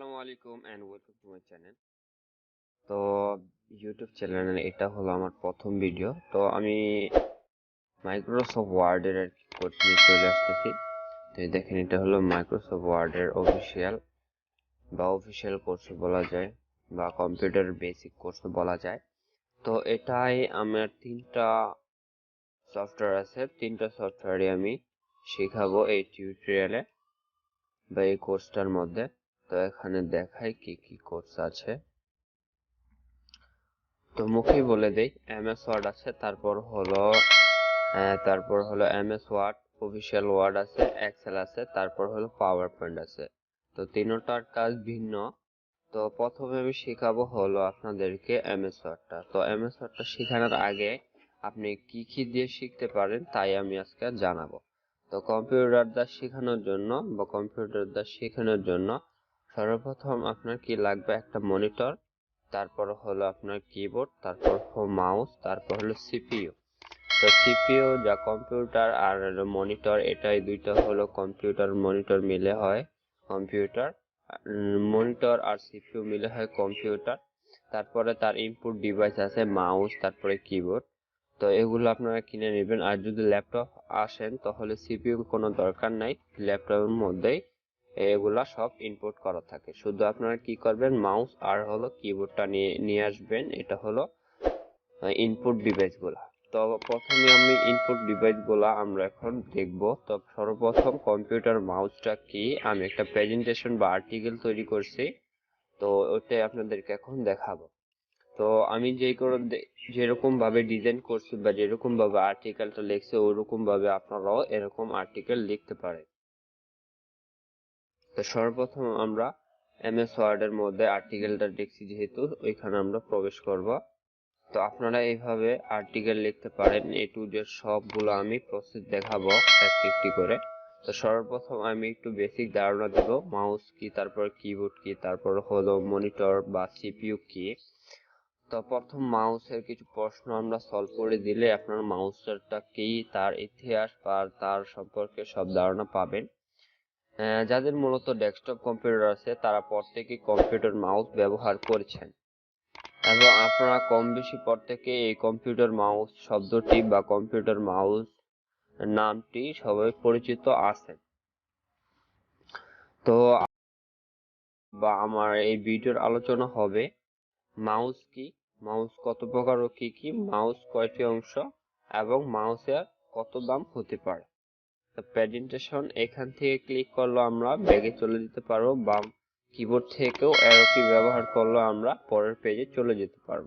আসসালামু আলাইকুম and welcome to my channel তো ইউটিউব চ্যানেলের এটা হলো আমার প্রথম ভিডিও তো আমি মাইক্রোসফট ওয়ার্ডের আর কি কোর্স নিয়ে চলে আসতেছি। তো দেখেন, এটা হলো মাইক্রোসফট ওয়ার্ডের অফিসিয়াল বা অফিসিয়াল কোর্স বলা যায় বা কম্পিউটার বেসিক কোর্স বলা যায়। তো এটাই আমার তিনটা সফটওয়্যার আছে। তিনটা সফটওয়্যারই আমি শেখাবো এই টিউটোরিয়ালে বা এই কোর্সটার মধ্যে। তো এখানে দেখাই কি কি কোর্স আছে? তো মুখেই বলে দেই এমএস ওয়ার্ড আছে তারপর হলো আহ, তারপর হলো এমএস ওয়ার্ড অফিসিয়াল ওয়ার্ড আছে এক্সেল আছে তারপর হলো পাওয়ার পয়েন্ট আছে। তো তিনটার কাজ ভিন্ন। তো প্রথমে আমি শেখাবো হলো আপনাদেরকে এমএস ওয়ার্ডটা তো এমএস ওয়ার্ডটা শেখানোর আগে আপনি কি কি দিয়ে শিখতে পারেন তাই আমি আজকে জানাব। তো কম্পিউটার দা শেখানোর জন্য বা কম্পিউটার দা শেখানোর জন্য সর্বপ্রথম আপনার কি লাগবে একটা মনিটর, তারপর হলো আপনার কিবোর্ড তারপর মাউস তারপর হলো সিপিইউ তো সিপিইউ যা কম্পিউটার আর মনিটর এটাই দুইটা হলো কম্পিউটার মনিটর মিলে হয় কম্পিউটার মনিটর আর সিপিইউ মিলে হয় কম্পিউটার তারপরে তার ইনপুট ডিভাইস আছে মাউস তারপরে কিবোর্ড তো এগুলো আপনারা কিনে নেবেন। আর যদি ল্যাপটপ আসেন, তাহলে সিপিইউ কোনো দরকার নাই। ল্যাপটপের মধ্যেই এগুলা সব ইনপুট করা থাকে। শুধু আপনারা কি করবেন মাউস আর হলো কিবোর্ডটা নিয়ে নিয়ে আসবেন। এটা হলো ইনপুট ডিভাইসগুলা। তো প্রথমে আমি ইনপুট ডিভাইসগুলা আমরা এখন দেখব। তো সর্বপ্রথম কম্পিউটার মাউসটা কি? আমি একটা প্রেজেন্টেশন বা আর্টিকেল তৈরি করছি। তো ওটাই আপনাদেরকে এখন দেখাবো। তো আমি যেই যেরকম ভাবে ডিজাইন করছি বা যেরকম ভাবে আর্টিকেলটা লিখছি, ওরকম ভাবে আপনারাও এরকম আর্টিকেল লিখতে পারেন। তো সর্বপ্রথম আমরা এমএস ওয়ার্ড এর মধ্যে আর্টিকেলটা লিখছি যেহেতু, ওইখানে আমরা প্রবেশ করব। তো আপনারা এইভাবে আর্টিকেল লিখতে পারেন এ টু জেড সবগুলো আমি প্রসেস দেখাবো একটি একটি করে। তো সর্বপ্রথম আমি একটু বেসিক ধারণা দেব মাউস কি, তারপর কিবোর্ড কি, তারপর হলো মনিটর বা সিপিইউ কি। তো প্রথম মাউসের কিছু প্রশ্ন আমরা সলভ করে দিলে আপনার মাউসটা কি, তার ইতিহাস বা তার সম্পর্কে সব ধারণা পাবেন। যাদের মূলত ডেস্কটপ কম্পিউটার আছে, তারা প্রত্যেকে কম্পিউটার মাউস ব্যবহার করেছেন। এবং আপনারা কম বেশি প্রত্যেকে এই কম্পিউটার মাউস শব্দটি বা কম্পিউটার মাউস নামটি সবাই পরিচিত আছেন। তো বা আমার এই ভিডিওর আলোচনা হবে মাউস কি? মাউস কত প্রকার ও কি কি? মাউস কয়টি অংশ? এবং মাউসের কত দাম হতে পারে? প্রেজেন্টেশন এখান থেকে ক্লিক করলে আমরা ব্যাগে চলে যেতে পারব বা কিবোর্ড থেকেও অ্যারো কি ব্যবহার করলে আমরা পরের পেজে চলে যেতে পারব।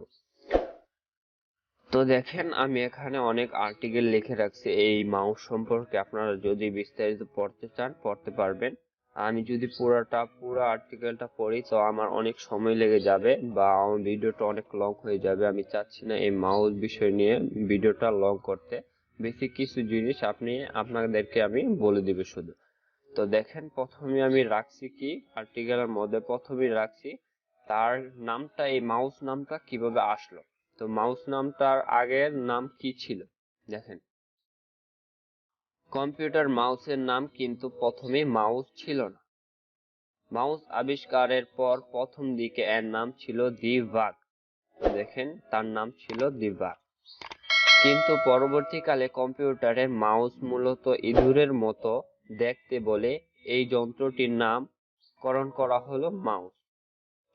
তো দেখেন, আমি এখানে অনেক আর্টিকেল লিখে রাখছি। এই মাউস সম্পর্কে আপনারা যদি বিস্তারিত পড়তে চান, পড়তে পারবেন। আমি যদি পুরাটা, পুরো আর্টিকেলটা পড়ি, তো আমার অনেক সময় লেগে যাবে বা আমার ভিডিওটা অনেক লং হয়ে যাবে। আমি চাচ্ছি না এই মাউস বিষয় নিয়ে ভিডিওটা লং করতে। বেসিক কিছু জিনিস আপনি, আপনাদেরকে আমি বলে দিব শুধু। তো দেখেন, প্রথমে আমি রাখছি কি? আর্টিকেলের মধ্যে প্রথমেই রাখছি, তার নামটা, এই মাউস নামটা কীভাবে আসলো? তো মাউস নামটার আগের নাম কি ছিল? দেখেন। কম্পিউটার মাউসের নাম কিন্তু প্রথমে মাউস ছিল না। মাউস আবিষ্কারের পর প্রথম দিকে এর নাম ছিল দিভাগ দেখেন, তার নাম ছিল দিভাগ কিন্তু পরবর্তীকালে কম্পিউটারে মাউস মূলত ইঁদুরের মতো দেখতে বলে এই যন্ত্রটির নামকরণ করা হলো মাউস।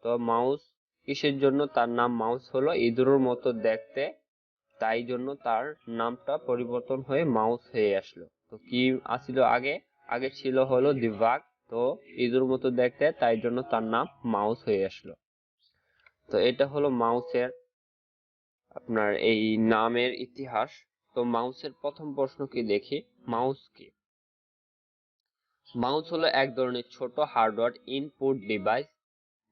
তো মাউস কিসের জন্য? তার নাম মাউস হলো ইঁদুরের মতো দেখতে, তাই জন্য তার নামটা পরিবর্তন হয়ে মাউস হয়ে আসলো। তো কি আসছিল আগে? আগে ছিল হলো দিভাগ তো ইঁদুর মতো দেখতে, তাই জন্য তার নাম মাউস হয়ে আসলো। তো এটা হলো মাউসের আপনার এই নামের ইতিহাস। তো মাউসের প্রথম প্রশ্ন কি দেখি? মাউস কি? মাউস হলো এক ধরনের ছোট হার্ডওয়্যার ইনপুট ডিভাইস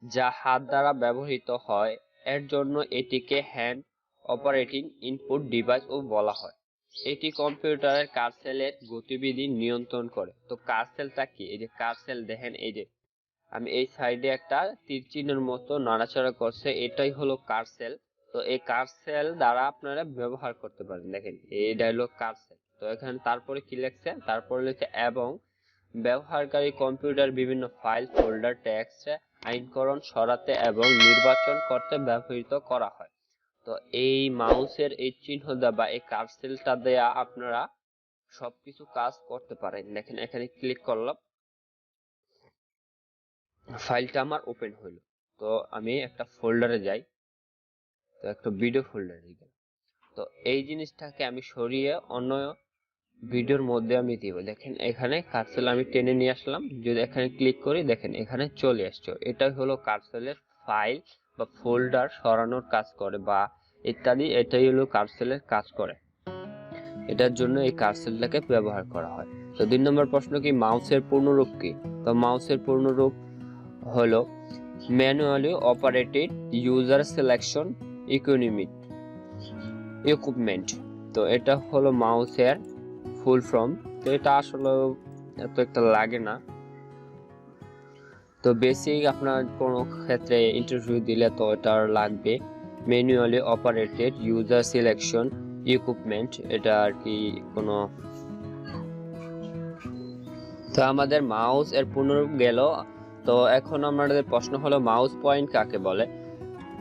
যা হাত দ্বারা ব্যবহৃত হয়। এর জন্য এটিকে হ্যান্ড অপারেটিং ইনপুট ডিভাইসও বলা হয়। এটি কম্পিউটারের কার্সেলের গতিবিধি নিয়ন্ত্রণ করে। তো কার্সেলটা কি? এই যে কার্সেল, দেখেন এই যে আমি এই সাইডে একটা তীর চিহ্নের মতো নড়াচড়া করছে। এটাই হলো কার্সেল। তো এই কার্সেল দ্বারা আপনারা ব্যবহার করতে পারেন। দেখেন, এই ডায়লগ কার্সেল তো এখানে তারপরে কি লেখছে? তারপরে লিখছে, এবং ব্যবহারকারী কম্পিউটার বিভিন্ন ফাইল ফোল্ডার টেক্সট আইনকরণ সরাতে এবং নির্বাচন করতে ব্যবহৃত করা হয়। তো এই মাউসের এই চিহ্ন দেওয়া বা এই কার্সেলটা দেয়া আপনারা সবকিছু কাজ করতে পারেন। দেখেন, এখানে ক্লিক করলাম। ফাইলটা আমার ওপেন হলো তো আমি একটা ফোল্ডারে যাই। তো একটা ভিডিও ফোল্ডারে গেলাম তো এই জিনিসটাকে আমি সরিয়ে অন্য ভিডিওর মধ্যে আমি দিব। দেখেন এখানে কার্সেল আমি টেনে নিয়ে আসলাম। যদি এখানে ক্লিক করি, দেখেন এখানে চলে আসছে। এটাই হলো কার্সেলের ফাইল বা ফোল্ডার সরানোর কাজ করে বা ইত্যাদি, এটাই হলো কার্সেলের কাজ করে। এটার জন্য এই কার্সেলটাকে ব্যবহার করা হয়। তো দুই নম্বর প্রশ্ন কি, মাউসের পূর্ণরূপ কি? তো মাউসের পূর্ণরূপ হলো manually operated user selection economic equipment তো এটা হলো মাউসের ফুল ফর্ম তো এটা আসলে এত একটা লাগে না। তো বেসিক আপনার কোনো ক্ষেত্রে ইন্টারভিউ দিলে তো এটা লাগবে। Manually operated user selection equipment এটা আর কি কোনো তো আমাদের মাউস এর পুনরূপ গেল তো এখন আমাদের প্রশ্ন হলো মাউস পয়েন্ট কাকে বলে?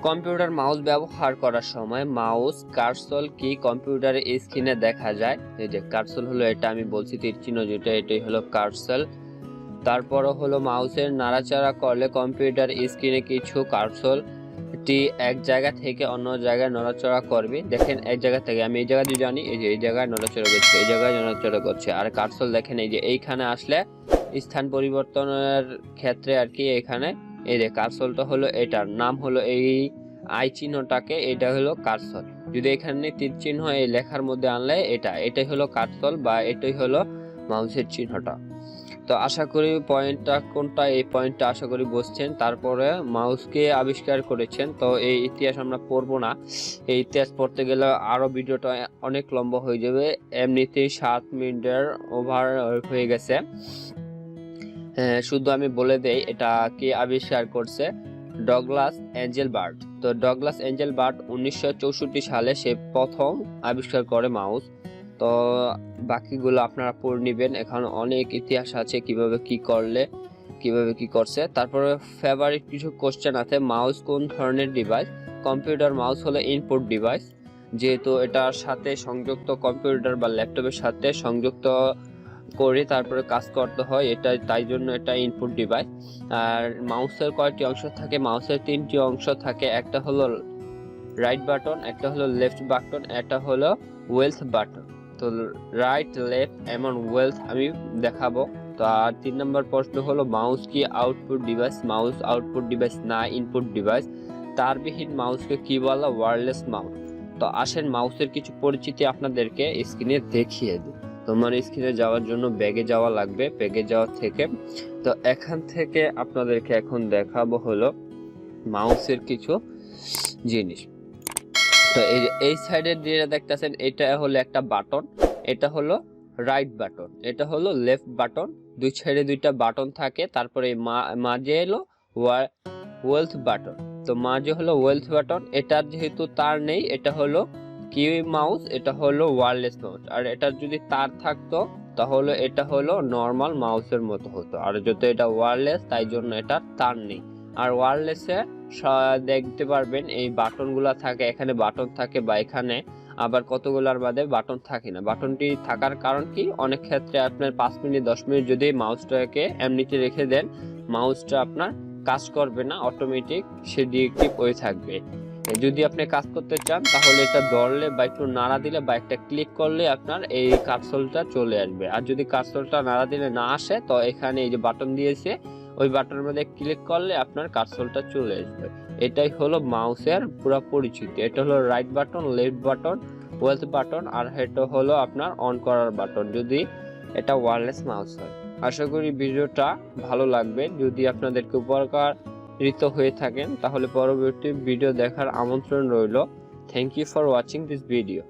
কম্পিউটার মাউস ব্যবহার করার সময় মাউস, কার্সল কি কম্পিউটারের স্ক্রিনে দেখা যায়? এই যে কার্সল হলো এটা আমি বলছি তীর চিহ্ন যেটা, এটাই হলো কার্সল। তারপরও হলো মাউসের নাড়াচাড়া করলে কম্পিউটার স্ক্রিনে কিছু কার্সল টি এক জায়গা থেকে অন্য জায়গায় নড়াচড়া করবে। দেখেন এক জায়গা থেকে, আমি এই জায়গা জায়গায় জানি, এই যে এই জায়গায় নড়াচড়া করছে, এই জায়গায় নড়াচড়া করছে। আর কার্সল দেখেন, এই যে এইখানে আসলে স্থান পরিবর্তনের ক্ষেত্রে আর কি এখানে এই যে কার্সলটা হলো এটার, নাম হলো এই আই চিহ্নটাকে, এটা হলো কার্সল যদি এখানে তীর চিহ্ন এই লেখার মধ্যে আনলে এটা, এটাই হলো কার্সল বা এটাই হলো মাউসের চিহ্নটা। তো আশা করি পয়েন্টটা, কোনটা এই পয়েন্টটা আশা করি বুঝছেন। তারপরে মাউসকে আবিষ্কার করেছেন, তো এই ইতিহাস আমরা পড়ব না। এই ইতিহাস পড়তে গেলে আরও ভিডিওটা অনেক লম্বা হয়ে যাবে। এমনিতেই সাত মিনিটের ওভার হয়ে গেছে। শুধু আমি বলে দেই, এটা কে আবিষ্কার করছে? ডগলাস অ্যাঞ্জেল বার্ড তো ডগলাস অ্যাঞ্জেল বার্ড উনিশশো চৌষট্টি সালে সে প্রথম আবিষ্কার করে মাউস। তো বাকিগুলো আপনারা পড়ে নেবেন। এখানে অনেক ইতিহাস আছে কীভাবে কি করলে, কীভাবে কি করছে। তারপরে ফেভারিট কিছু কোশ্চেন আছে, মাউস কোন ধরনের ডিভাইস কম্পিউটার মাউস হলো ইনপুট ডিভাইস যেহেতু এটার সাথে সংযুক্ত কম্পিউটার বা ল্যাপটপের সাথে সংযুক্ত করে তারপরে কাজ করতে হয়, এটা তাই জন্য এটা ইনপুট ডিভাইস আর মাউসের কয়টি অংশ থাকে মাউসের তিনটি অংশ থাকে, একটা হলো রাইট বাটন একটা হলো লেফট বাটন একটা হলো ওয়েলথ বাটন তো রাইট লেফট এমন ওয়েলথ আমি দেখাবো। তো আর তিন নম্বর প্রশ্ন হলো মাউস কি output device mouse output device না ইনপুট ডিভাইস তারবিহীন মাউসকে কি বলা? ওয়্যারলেস মাউস তো আসেন মাউসের কিছু পরিচিতি আপনাদেরকে স্ক্রিনে দেখিয়ে দিই। তোমার স্ক্রিনে যাওয়ার জন্য ব্যাগে যাওয়া লাগবে, ব্যাগে যাওয়া থেকে। তো এখান থেকে আপনাদেরকে এখন দেখাবো হলো মাউসের কিছু জিনিস। তো এই এই সাইডের যেটা দেখতেছেন, এটা হলো একটা বাটন, এটা হলো রাইট বাটন এটা হলো লেফট বাটন দুই সাইডে দুইটা বাটন থাকে, তারপরে মাঝে এলো ওয়েলথ বাটন তো মাঝে হলো ওয়েলথ বাটন এটার যেহেতু তার নেই, এটা হলো কিউই মাউস এটা হলো ওয়্যারলেস মাউস আর এটা যদি তার থাকতো, তাহলে এটা হলো নর্মাল মাউসের মতো হতো, আর যদি এটা ওয়্যারলেস তাই জন্য এটা তার নেই। আর ওয়্যারলেসে দেখতে পারবেন, এই বাটনগুলো থাকে, এখানে বাটন থাকে বা এখানে আবার কতগুলার বাদে বাটন থাকে না। বাটনটি থাকার কারণ কি? অনেক ক্ষেত্রে আপনার পাঁচ মিনিট, দশ মিনিট যদি মাউসটাকে এমনিতে রেখে দেন মাউসটা আপনার কাজ করবে না অটোমেটিক সে ডিএক্টিভ হয়ে থাকবে। যদি আপনি কাজ করতে চান, তাহলে এটা ধরলে বা একটু নাড়া দিলে বা একটা ক্লিক করলে আপনার এই কার্সলটা চলে আসবে। আর যদি কার্সলটা নাড়া দিলে না আসে, তো এখানে এই যে বাটন দিয়েছে, ওই বাটনের মধ্যে ক্লিক করলে আপনার কার্সলটা চলে আসবে। এটাই হলো মাউসের পুরো পরিচিতি। এটা হলো right button left button wheel button আর এটা হলো আপনার অন করার বাটন যদি এটা ওয়্যারলেস মাউস হয়। আশা করি ভিডিওটা ভালো লাগবে। যদি আপনাদেরকে উপকারিত হয়ে থাকেন, তাহলে পরবর্তী ভিডিও দেখার আমন্ত্রণ রইল। Thank you for watching this video